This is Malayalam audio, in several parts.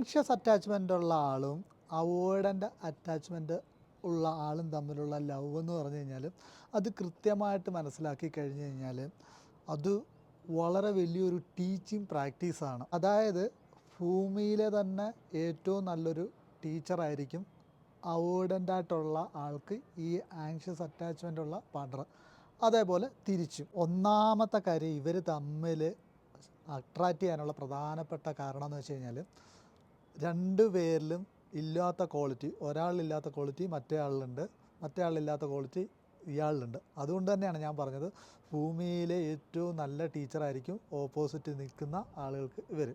ആങ്ഷ്യസ് അറ്റാച്ച്മെന്റ് ഉള്ള ആളും അവോയ്ഡന്റ് അറ്റാച്ച്മെന്റ് ഉള്ള ആളും തമ്മിലുള്ള ലവ് എന്ന് പറഞ്ഞു കഴിഞ്ഞാൽ അത് കൃത്യമായിട്ട് മനസ്സിലാക്കി കഴിഞ്ഞു കഴിഞ്ഞാൽ അത് വളരെ വലിയൊരു ടീച്ചിങ് പ്രാക്ടീസാണ് അതായത് ഭൂമിയിലെ തന്നെ ഏറ്റവും നല്ലൊരു ടീച്ചറായിരിക്കും അവോയ്ഡന്റ് ആയിട്ടുള്ള ആൾക്ക് ഈ ആങ്ഷ്യസ് അറ്റാച്ച്മെന്റ് ഉള്ള പാർട്ണർ അതേപോലെ തിരിച്ചും. ഒന്നാമത്തെ കാര്യം ഇവർ തമ്മിൽ അട്രാക്റ്റ് ചെയ്യാനുള്ള പ്രധാനപ്പെട്ട കാരണം എന്ന് വെച്ച് കഴിഞ്ഞാൽ രണ്ട് പേരിലും ഇല്ലാത്ത ക്വാളിറ്റി ഒരാളിലില്ലാത്ത ക്വാളിറ്റി മറ്റേ ആളിലുണ്ട് മറ്റേ ആളില്ലാത്ത ക്വാളിറ്റി ഇയാളിലുണ്ട്. അതുകൊണ്ട് തന്നെയാണ് ഞാൻ പറഞ്ഞത് ഭൂമിയിലെ ഏറ്റവും നല്ല ടീച്ചറായിരിക്കും ഓപ്പോസിറ്റ് നിൽക്കുന്ന ആളുകൾക്ക് ഇവർ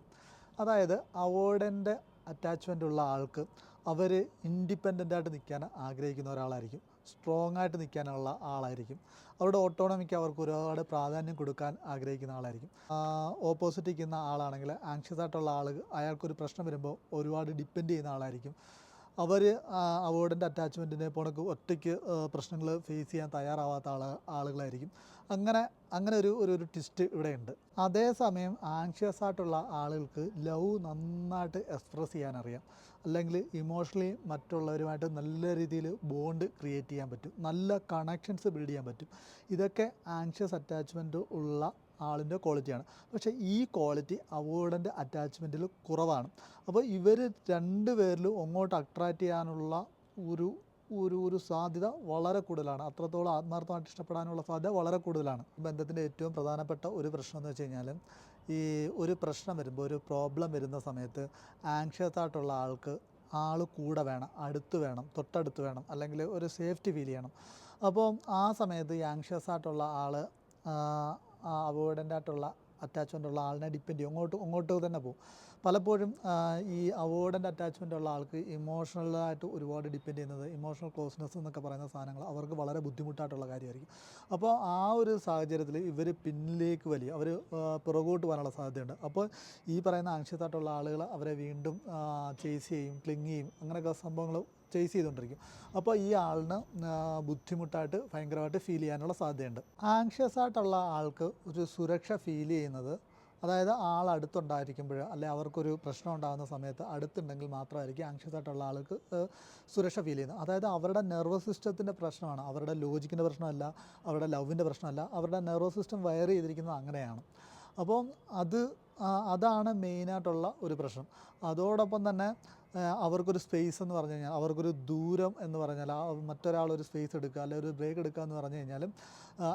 അതായത് അവോയ്ഡന്റ് അറ്റാച്ച്മെന്റ് ഉള്ള ആൾക്ക് അവർ ഇൻഡിപെൻഡന്റ് ആയിട്ട് നിൽക്കാൻ ആഗ്രഹിക്കുന്ന ഒരാളായിരിക്കും. സ്ട്രോങ് ആയിട്ട് നിൽക്കാനുള്ള ആളായിരിക്കും. അവരുടെ ഓട്ടോണമിക്ക് അവർക്ക് ഒരുപാട് പ്രാധാന്യം കൊടുക്കാൻ ആഗ്രഹിക്കുന്ന ആളായിരിക്കും. ഓപ്പോസിറ്റ് നിൽക്കുന്ന ആളാണെങ്കിൽ ആങ്ഷ്യസ് ആയിട്ടുള്ള ആൾ അയാൾക്കൊരു പ്രശ്നം വരുമ്പോൾ ഒരുപാട് ഡിപ്പെൻഡ് ചെയ്യുന്ന ആളായിരിക്കും. അവർ അവോയ്ഡന്റ് അറ്റാച്ച്മെന്റിനെ പോണക്ക് ഒറ്റയ്ക്ക് പ്രശ്നങ്ങൾ ഫേസ് ചെയ്യാൻ തയ്യാറാവാത്ത ആൾ ആളുകളായിരിക്കും. അങ്ങനെ അങ്ങനെ ഒരു ഒരു ഒരു ട്വിസ്റ്റ് ഇവിടെയുണ്ട്. അതേസമയം ആങ്ഷ്യസ് ആയിട്ടുള്ള ആളുകൾക്ക് ലവ് നന്നായിട്ട് എക്സ്പ്രസ് ചെയ്യാൻ അറിയാം അല്ലെങ്കിൽ ഇമോഷണലി മറ്റുള്ളവരുമായിട്ട് നല്ല രീതിയിൽ ബോണ്ട് ക്രിയേറ്റ് ചെയ്യാൻ പറ്റും. നല്ല കണക്ഷൻസ് ബിൽഡ് ചെയ്യാൻ പറ്റും. ഇതൊക്കെ ആങ്ഷ്യസ് അറ്റാച്ച്മെന്റ് ഉള്ള ആളിന്റെ ക്വാളിറ്റിയാണ് പക്ഷേ ഈ ക്വാളിറ്റി അവോയ്ഡന്റ് അറ്റാച്ച്മെന്റിൽ കുറവാണ്. അപ്പോൾ ഇവർ രണ്ട് പേരിലും അങ്ങോട്ട് അട്രാക്റ്റ് ചെയ്യാനുള്ള ഒരു ഒരു ഒരു സാധ്യത വളരെ കൂടുതലാണ്. അത്രത്തോളം ആത്മാർത്ഥമായിട്ട് ഇഷ്ടപ്പെടാനുള്ള സാധ്യത വളരെ കൂടുതലാണ്. ബന്ധത്തിന്റെ ഏറ്റവും പ്രധാനപ്പെട്ട ഒരു പ്രശ്നം എന്ന് വെച്ച് കഴിഞ്ഞാൽ ഈ ഒരു പ്രശ്നം വരുമ്പോൾ ഒരു പ്രോബ്ലം വരുന്ന സമയത്ത് ആങ്ഷ്യസ് ആയിട്ടുള്ള ആൾക്ക് ആൾ കൂടെ വേണം അടുത്ത് വേണം തൊട്ടടുത്ത് വേണം അല്ലെങ്കിൽ ഒരു സേഫ്റ്റി ഫീൽ ചെയ്യണം. അപ്പോൾ ആ സമയത്ത് ഈ ആങ്ഷ്യസ് ആയിട്ടുള്ള ആൾ അവോയ്ഡന്റ് ആയിട്ടുള്ള അറ്റാച്ച്മെന്റ് ഉള്ള ആളിനെ ഡിപ്പെൻഡ് ചെയ്യും. അങ്ങോട്ട് അങ്ങോട്ട് തന്നെ പോകും. പലപ്പോഴും ഈ അവോയ്ഡന്റ് അറ്റാച്ച്മെന്റ് ഉള്ള ആൾക്ക് ഇമോഷണലായിട്ട് ഒരുപാട് ഡിപ്പെൻഡ് ചെയ്യുന്നത് ഇമോഷണൽ ക്ലോസ്നെസ് എന്നൊക്കെ പറയുന്ന സാധനങ്ങൾ അവർക്ക് വളരെ ബുദ്ധിമുട്ടായിട്ടുള്ള കാര്യമായിരിക്കും. അപ്പോൾ ആ ഒരു സാഹചര്യത്തിൽ ഇവർ പിന്നിലേക്ക് വലിയ. അവർ പുറകോട്ട് പോകാനുള്ള സാധ്യതയുണ്ട്. അപ്പോൾ ഈ പറയുന്ന ആങ്ഷ്യത്തായിട്ടുള്ള ആളുകൾ അവരെ വീണ്ടും ചേസ് ചെയ്യും ക്ലിങ് ചെയ്യും. അങ്ങനെയൊക്കെ സംഭവങ്ങൾ ചേസ് ചെയ്തുകൊണ്ടിരിക്കും. അപ്പോൾ ഈ ആളിന് ബുദ്ധിമുട്ടായിട്ട് ഭയങ്കരമായിട്ട് ഫീൽ ചെയ്യാനുള്ള സാധ്യതയുണ്ട്. ആങ്ഷ്യസ് ആയിട്ടുള്ള ആൾക്ക് ഒരു സുരക്ഷ ഫീൽ ചെയ്യുന്നത് അതായത് ആൾ അടുത്തുണ്ടായിരിക്കുമ്പോൾ അല്ലെ അവർക്കൊരു പ്രശ്നം ഉണ്ടാകുന്ന സമയത്ത് അടുത്തുണ്ടെങ്കിൽ മാത്രമായിരിക്കും ആങ്ഷ്യസ് ആയിട്ടുള്ള ആൾക്ക് സുരക്ഷ ഫീൽ ചെയ്യുന്നത്. അതായത് അവരുടെ നെർവസ് സിസ്റ്റത്തിന്റെ പ്രശ്നമാണ്. അവരുടെ ലോജിക്കിന്റെ പ്രശ്നമല്ല അവരുടെ ലവിന്റെ പ്രശ്നമല്ല അവരുടെ നെർവസ് സിസ്റ്റം വയർ ചെയ്തിരിക്കുന്നത് അങ്ങനെയാണ്. അപ്പോൾ അത് അതാണ് മെയിനായിട്ടുള്ള ഒരു പ്രശ്നം. അതോടൊപ്പം തന്നെ അവർക്കൊരു സ്പേസ് എന്ന് പറഞ്ഞു കഴിഞ്ഞാൽ അവർക്കൊരു ദൂരം എന്ന് പറഞ്ഞാൽ ആ മറ്റൊരാൾ ഒരു സ്പേസ് എടുക്കുക അല്ലെങ്കിൽ ഒരു ബ്രേക്ക് എടുക്കുക എന്ന് പറഞ്ഞു കഴിഞ്ഞാലും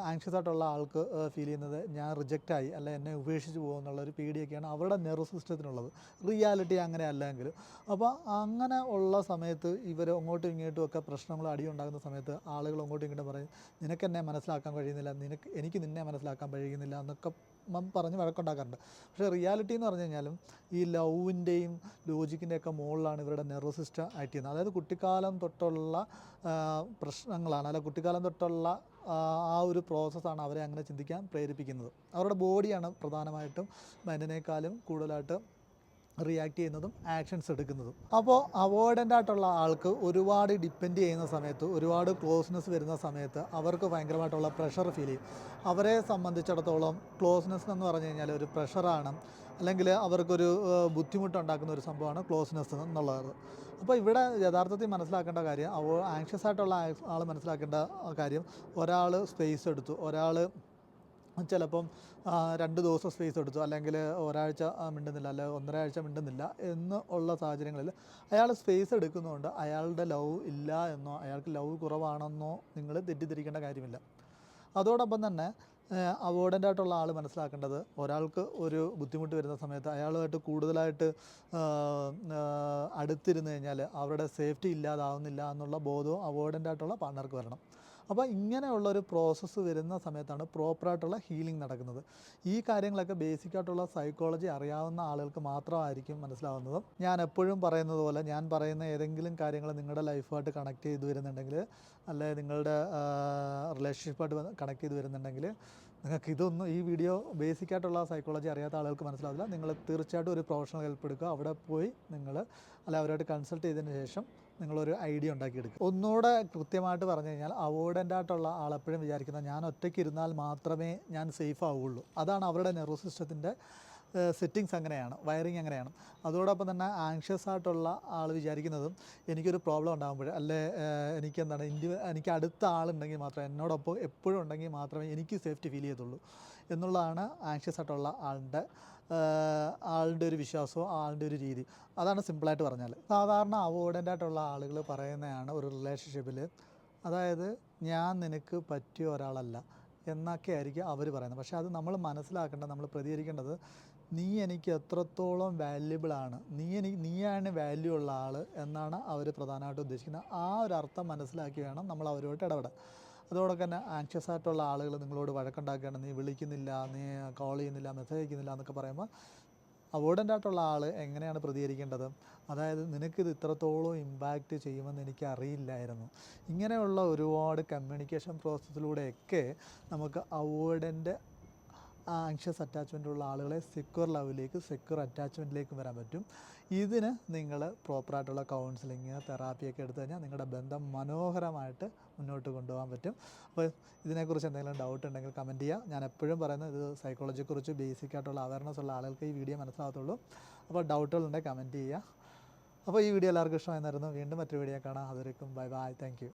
ആങ്ഷ്യസ് ആയിട്ടുള്ള ആൾക്ക് ഫീൽ ചെയ്യുന്നത് ഞാൻ റിജക്റ്റായി അല്ലെ എന്നെ ഉപേക്ഷിച്ച് പോകുമെന്നുള്ള ഒരു പേടിയൊക്കെയാണ് അവരുടെ നെർവസ് സിസ്റ്റത്തിനുള്ളത് റിയാലിറ്റി അങ്ങനെ അല്ലെങ്കിൽ. അപ്പോൾ അങ്ങനെ ഉള്ള സമയത്ത് ഇവർ അങ്ങോട്ടും ഇങ്ങോട്ടും ഒക്കെ പ്രശ്നങ്ങൾ അടിയുണ്ടാകുന്ന സമയത്ത് ആളുകൾ അങ്ങോട്ടും ഇങ്ങോട്ടും പറയും നിനക്ക് എന്നെ മനസ്സിലാക്കാൻ കഴിയുന്നില്ല. നിനക്ക് എനിക്ക് നിന്നെ മനസ്സിലാക്കാൻ കഴിയുന്നില്ല എന്നൊക്കെ പറഞ്ഞ് വഴക്കുണ്ടാക്കാറുണ്ട്. പക്ഷേ റിയാലിറ്റി എന്ന് പറഞ്ഞു കഴിഞ്ഞാലും ഈ ലവിന്റെയും ലോജിക്കിന്റെയൊക്കെ മുകളിലാണ് ഇവരുടെ നെർവസ് സിസ്റ്റം ആക്ട് ചെയ്യുന്നത്. അതായത് കുട്ടിക്കാലം തൊട്ടുള്ള പ്രശ്നങ്ങളാണ്. അല്ല കുട്ടിക്കാലം തൊട്ടുള്ള ആ, ഒരു പ്രോസസ്സാണ് അവരെ അങ്ങനെ ചിന്തിക്കാൻ പ്രേരിപ്പിക്കുന്നത്. അവരുടെ ബോഡിയാണ് പ്രധാനമായിട്ടും മൈൻഡിനേക്കാളും കൂടുതലായിട്ട് റിയാക്ട് ചെയ്യുന്നതും ആക്ഷൻസ് എടുക്കുന്നതും. അപ്പോൾ അവോയ്ഡന്റ് ആയിട്ടുള്ള ആൾക്ക് ഒരുപാട് ഡിപ്പെൻഡ് ചെയ്യുന്ന സമയത്ത് ഒരുപാട് ക്ലോസ്നെസ് വരുന്ന സമയത്ത് അവർക്ക് ഭയങ്കരമായിട്ടുള്ള പ്രഷർ ഫീൽ ചെയ്യും. അവരെ സംബന്ധിച്ചിടത്തോളം ക്ലോസ്നെസ് എന്ന് പറഞ്ഞു കഴിഞ്ഞാൽ ഒരു പ്രഷറാണ് അല്ലെങ്കിൽ അവർക്കൊരു ബുദ്ധിമുട്ടുണ്ടാക്കുന്ന ഒരു സംഭവമാണ് ക്ലോസ്നെസ് എന്നുള്ളത്. അപ്പോൾ ഇവിടെ യഥാർത്ഥത്തിൽ മനസ്സിലാക്കേണ്ട കാര്യം അവ ആങ്ഷ്യസ് ആയിട്ടുള്ള ആൾ മനസ്സിലാക്കേണ്ട കാര്യം ഒരാൾ സ്പേസ് എടുത്തു ഒരാൾ ചിലപ്പം രണ്ട് ദിവസം സ്പേസ് എടുത്തു അല്ലെങ്കിൽ ഒരാഴ്ച മിണ്ടുന്നില്ല അല്ലെ ഒന്നര ആഴ്ച മിണ്ടുന്നില്ല എന്ന് ഉള്ള സാഹചര്യങ്ങളിൽ അയാൾ സ്പേസ് എടുക്കുന്നതുകൊണ്ട് അയാളുടെ ലവ് ഇല്ല എന്നോ അയാൾക്ക് ലവ് കുറവാണെന്നോ നിങ്ങൾ തെറ്റിദ്ധരിക്കേണ്ട കാര്യമില്ല. അതോടൊപ്പം തന്നെ അവോയ്ഡന്റ് ആയിട്ടുള്ള ആൾ മനസ്സിലാക്കേണ്ടത് ഒരാൾക്ക് ഒരു ബുദ്ധിമുട്ട് വരുന്ന സമയത്ത് അയാളുമായിട്ട് കൂടുതലായിട്ട് അടുത്തിരുന്ന് കഴിഞ്ഞാൽ അവരുടെ സേഫ്റ്റി ഇല്ലാതാവുന്നില്ല എന്നുള്ള ബോധവും അവോയ്ഡന്റ് ആയിട്ടുള്ള പാർട്ണർക്ക് വരണം. അപ്പോൾ ഇങ്ങനെയുള്ള ഒരു പ്രോസസ്സ് വരുന്ന സമയത്താണ് പ്രോപ്പറായിട്ടുള്ള ഹീലിംഗ് നടക്കുന്നത്. ഈ കാര്യങ്ങളൊക്കെ ബേസിക് ആയിട്ടുള്ള സൈക്കോളജി അറിയാവുന്ന ആളുകൾക്ക് മാത്രമായിരിക്കും മനസ്സിലാവുന്നത്. ഞാൻ എപ്പോഴും പറയുന്നത് പോലെ ഞാൻ പറയുന്ന ഏതെങ്കിലും കാര്യങ്ങൾ നിങ്ങളുടെ ലൈഫുമായിട്ട് കണക്ട് ചെയ്ത് വരുന്നുണ്ടെങ്കിൽ അല്ലെങ്കിൽ നിങ്ങളുടെ റിലേഷൻഷിപ്പായിട്ട് കണക്ട് ചെയ്ത് വരുന്നുണ്ടെങ്കിൽ നിങ്ങൾക്ക് ഇതൊന്നും ഈ വീഡിയോ ബേസിക് ആയിട്ടുള്ള സൈക്കോളജി അറിയാത്ത ആളുകൾക്ക് മനസ്സിലാവില്ല നിങ്ങൾ തീർച്ചയായിട്ടും ഒരു പ്രൊഫഷണൽ ഹെൽപ്പ് എടുക്കുക. അവിടെ പോയി നിങ്ങൾ അല്ല അവരായിട്ട് കൺസൾട്ട് ചെയ്തതിന് ശേഷം നിങ്ങളൊരു ഐഡിയ ഉണ്ടാക്കിയെടുക്കുക. ഒന്നുകൂടെ കൃത്യമായിട്ട് പറഞ്ഞു കഴിഞ്ഞാൽ അവോയ്ഡന്റ് ആയിട്ടുള്ള ആളെപ്പോഴും വിചാരിക്കുന്നത് ഞാൻ ഒറ്റയ്ക്ക് ഇരുന്നാൽ മാത്രമേ ഞാൻ സേഫ് ആവുകയുള്ളൂ അതാണ് അവരുടെ നെർവസ് സിസ്റ്റത്തിന്റെ സെറ്റിങ്സ് അങ്ങനെയാണ് വയറിങ് അങ്ങനെയാണ്. അതോടൊപ്പം തന്നെ ആങ്ഷ്യസ് ആയിട്ടുള്ള ആൾ വിചാരിക്കുന്നതും എനിക്കൊരു പ്രോബ്ലം ഉണ്ടാകുമ്പോൾ അല്ലെ എനിക്ക് എന്താണ് ഇൻഡി എനിക്ക് അടുത്ത ആളുണ്ടെങ്കിൽ മാത്രമേ എന്നോടൊപ്പം എപ്പോഴും ഉണ്ടെങ്കിൽ മാത്രമേ എനിക്ക് സേഫ്റ്റി ഫീൽ ചെയ്യത്തുള്ളൂ എന്നുള്ളതാണ് ആങ്ഷ്യസ് ആയിട്ടുള്ള ആളുടെ ആളുടെ ഒരു വിശ്വാസവും ആളുടെ ഒരു രീതി. അതാണ് സിമ്പിളായിട്ട് പറഞ്ഞാൽ സാധാരണ അവോയ്ഡന്റ് ആയിട്ടുള്ള ആളുകൾ പറയുന്നതാണ് ഒരു റിലേഷൻഷിപ്പിൽ അതായത് ഞാൻ നിനക്ക് പറ്റിയ ഒരാളല്ല എന്നൊക്കെ ആയിരിക്കും അവർ പറയുന്നത്. പക്ഷേ അത് നമ്മൾ മനസ്സിലാക്കേണ്ടത് നമ്മൾ പ്രതികരിക്കേണ്ടത് നീ എനിക്ക് എത്രത്തോളം വാല്യുബിൾ ആണ്. നീ എനിക്ക് നീയാണ് വാല്യൂ ഉള്ള ആൾ എന്നാണ് അവർ പ്രധാനമായിട്ട് ഉദ്ദേശിക്കുന്നത്. ആ ഒരു അർത്ഥം മനസ്സിലാക്കി വേണം നമ്മൾ അവരുമായിട്ട് ഇടപെടാൻ. അതോടൊപ്പം തന്നെ ആൻഷ്യസ് ആയിട്ടുള്ള ആളുകൾ നിങ്ങളോട് വഴക്കുണ്ടാക്കുകയാണ്. നീ വിളിക്കുന്നില്ല നീ കോൾ ചെയ്യുന്നില്ല മെസ്സേജ് അയക്കുന്നില്ല എന്നൊക്കെ പറയുമ്പോൾ അവോയ്ഡന്റ് ആയിട്ടുള്ള ആൾ എങ്ങനെയാണ് പ്രതികരിക്കേണ്ടത്? അതായത് നിനക്കിത് ഇത്രത്തോളം ഇമ്പാക്റ്റ് ചെയ്യുമെന്ന് എനിക്ക് അറിയില്ലായിരുന്നു ഇങ്ങനെയുള്ള ഒരുപാട് കമ്മ്യൂണിക്കേഷൻ പ്രോസസ്സിലൂടെയൊക്കെ നമുക്ക് അവോയ്ഡന്റ് ആങ്ഷ്യസ് അറ്റാച്ച്മെന്റ് ഉള്ള ആളുകളെ സെക്യൂർ ലെവലിലേക്ക് സെക്യൂർ അറ്റാച്ച്മെന്റിലേക്ക് വരാൻ പറ്റും. ഇതിന് നിങ്ങൾ പ്രോപ്പറായിട്ടുള്ള കൗൺസിലിങ് തെറാപ്പിയൊക്കെ എടുത്തു കഴിഞ്ഞാൽ നിങ്ങളുടെ ബന്ധം മനോഹരമായിട്ട് മുന്നോട്ട് കൊണ്ടുപോകാൻ പറ്റും. അപ്പോൾ ഇതിനെക്കുറിച്ച് എന്തെങ്കിലും ഡൗട്ട് ഉണ്ടെങ്കിൽ കമന്റ് ചെയ്യുക ഞാൻ എപ്പോഴും പറയുന്നത് ഇത് സൈക്കോളജിയെക്കുറിച്ച് ബേസിക് ആയിട്ടുള്ള അവയർനെസ് ഉള്ള ആളുകൾക്ക് ഈ വീഡിയോ മനസ്സിലാകത്തുള്ളൂ. അപ്പോൾ ഡൗട്ടുകളുണ്ടെങ്കിൽ കമന്റ് ചെയ്യുക അപ്പോൾ ഈ വീഡിയോ എല്ലാവർക്കും ഇഷ്ടമായിരുന്നു വീണ്ടും മറ്റൊരു വീഡിയോ കാണാം. അതുവരെക്കും ബൈ ബൈ താങ്ക്